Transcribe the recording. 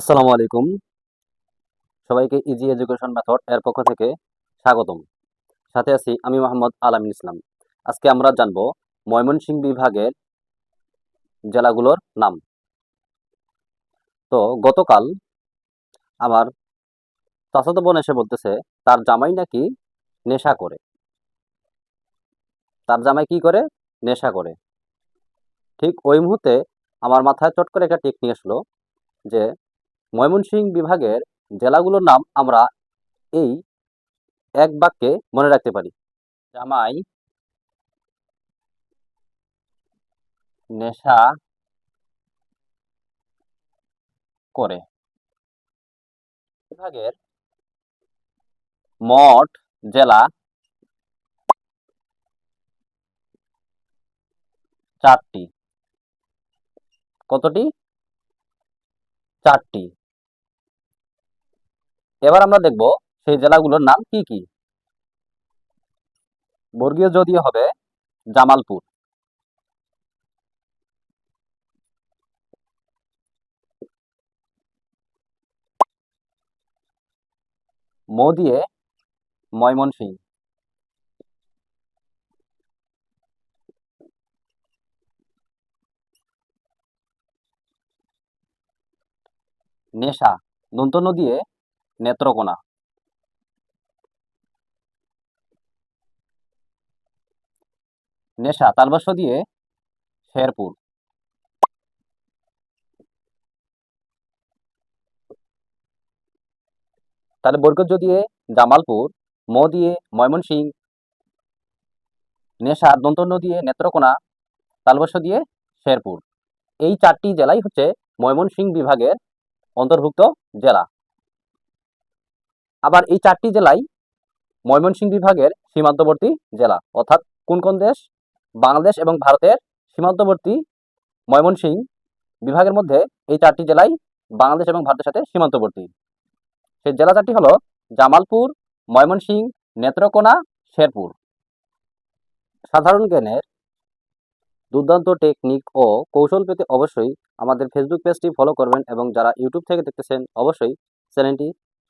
আসসালামু আলাইকুম। সবাইকে ইজি এডুকেশন মেথড এর পক্ষ থেকে স্বাগতম। সাথে আছি আমি মোহাম্মদ আলামিন ইসলাম। আজকে আমরা জানব ময়মনসিংহ বিভাগের জেলাগুলোর নাম। তো গতকাল আমার চাচাতো বোন এসে বলতেছে, তার জামাই নাকি নেশা করে? তার জামাই কি করে? নেশা করে। ঠিক ওই মুহূর্তে আমার মাথায় চট করে একটা টেকনিক আসলো যে ময়মনসিংহ বিভাগের জেলাগুলোর নাম আমরা এই এক বাক্যে মনে রাখতে পারি। জামাই, নেশা করে। বিভাগের মোট জেলা চারটি। কতটি? চারটি। এবার আমরা দেখব সেই জেলাগুলোর নাম কি কি। বর্গীয় যদিও হবে জামালপুর। ম দিয়ে ময়মনসিংহ। নেশা দন্তন্য দিয়ে নেত্রকোনা। নেশা, তালবাস্য দিয়ে শেরপুর। তাহলে বরকত দিয়ে জামালপুর, ম দিয়ে ময়মনসিংহ, নেশা দন্তন্য দিয়ে নেত্রকোনা, তালবাস্য দিয়ে শেরপুর। এই চারটি জেলাই হচ্ছে ময়মনসিংহ বিভাগের অন্তর্ভুক্ত জেলা। আবার এই চারটি জেলাই ময়মনসিংহ বিভাগের সীমান্তবর্তী জেলা। অর্থাৎ কোন কোন দেশ? বাংলাদেশ এবং ভারতের সীমান্তবর্তী ময়মনসিংহ বিভাগের মধ্যে এই চারটি জেলাই বাংলাদেশ এবং ভারতের সাথে সীমান্তবর্তী। সেই জেলা চারটি হলো জামালপুর, ময়মনসিংহ, নেত্রকোনা, শেরপুর। সাধারণ জ্ঞানের দুর্দান্ত টেকনিক ও কৌশল পেতে অবশ্যই আমাদের ফেসবুক পেজটি ফলো করবেন এবং যারা ইউটিউব থেকে দেখতেছেন অবশ্যই চ্যানেলটি